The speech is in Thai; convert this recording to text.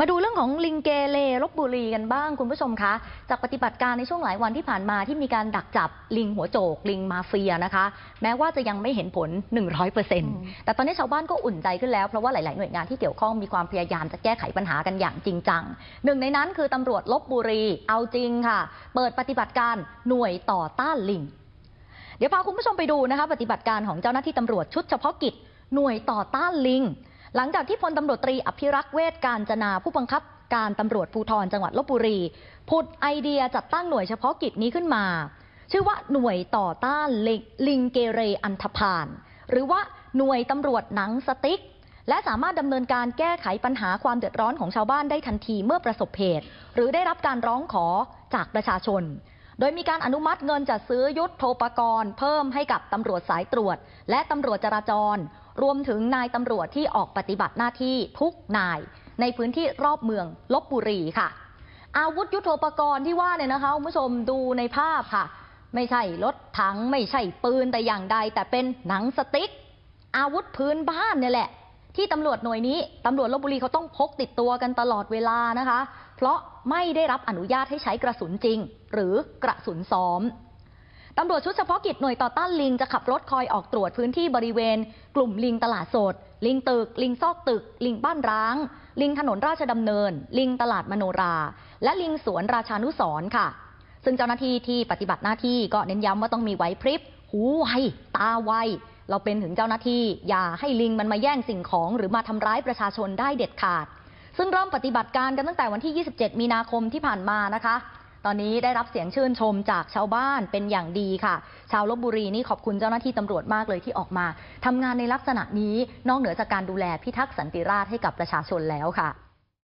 มาดูเรื่องของลิงเกเรลบบุรีกันบ้างคุณผู้ชมคะ จากปฏิบัติการในช่วงหลายวันที่ผ่านมาที่มีการดักจับลิงหัวโจก ลิงมาเฟียนะคะ แม้ว่าจะยังไม่เห็นผล 100%แต่ตอนนี้ชาวบ้านก็อุ่นใจขึ้นแล้ว เพราะว่าหลาย ๆ หน่วยงานที่เกี่ยวข้องมีความพยายามจะแก้ไขปัญหากันอย่างจริงจัง หนึ่งในนั้นคือตำรวจลบบุรีเอาจริงค่ะ เปิดปฏิบัติการหน่วยต่อต้านลิง เดี๋ยวพาคุณผู้ชมไปดูนะคะ ปฏิบัติการของเจ้าหน้าที่ตำรวจชุดเฉพาะกิจหน่วยต่อต้านลิง หลังจากที่พลตำรวจตรีอภิรักษ์เวชการจนาผู้บังคับการตำรวจภูธรจังหวัดลบบุรีผุดไอเดียจัดตั้งหน่วยเฉพาะกิจนี้ขึ้นมา ชื่อว่าหน่วยต่อต้านลิงลิงเกเรอันธพาลหรือว่าหน่วยตำรวจหนังสติ๊ก และสามารถดำเนินการแก้ไขปัญหาความเดือดร้อนของชาวบ้านได้ทันทีเมื่อประสบเหตุ หรือได้รับการร้องขอจากประชาชน โดยมีการอนุมัติเงินจัดซื้อยุทธโธปกรณ์เพิ่มให้กับตำรวจสายตรวจ และตำรวจจราจร รวมถึงนายตำรวจที่ออกปฏิบัติหน้าที่ทุกนาย ในพื้นที่รอบเมืองลบบุรีค่ะ อาวุธยุทโธปกรณ์ที่ว่าเนี่ยนะคะคุณผู้ชมดูในภาพค่ะ ไม่ใช่รถถังไม่ใช่ปืนแต่อย่างใด แต่เป็นหนังสติ๊กอาวุธพื้นบ้านเนี่ยแหละ ที่ตำรวจหน่วยนี้ตำรวจลบบุรีเขาต้องพกติดตัวกันตลอดเวลานะคะ เพราะไม่ได้รับอนุญาตให้ใช้กระสุนจริง หรือกระสุนซ้อมตำรวจชุดเฉพาะกิจหน่วยต่อต้านลิงจะขับรถคอยออกตรวจพื้นที่บริเวณ กลุ่มลิงตลาดสด ลิงตึก ลิงซอกตึก ลิงบ้านร้าง ลิงถนนราชดำเนิน ลิงตลาดมโนรา และลิงสวนราชานุสร์ค่ะ ซึ่งเจ้าหน้าที่ที่ปฏิบัติหน้าที่ก็เน้นย้ำว่าต้องมีไหวพริบ หูไว ตาไว เราเป็นถึงเจ้าหน้าที่ อย่าให้ลิงมันมาแย่งสิ่งของ หรือมาทำร้ายประชาชนได้เด็ดขาด ซึ่งเริ่มปฏิบัติการกันตั้งแต่วันที่ 27 มีนาคมที่ผ่านมานะคะ ตอนนี้ได้รับเสียงชื่นชมจากชาวบ้านเป็นอย่างดีค่ะ ชาวลบบุรีนี่ขอบคุณเจ้าหน้าที่ตำรวจมากเลยที่ออกมาทำงานในลักษณะนี้นอกเหนือจากการดูแลพิทักษ์สันติราษฎร์ให้กับประชาชนแล้วค่ะ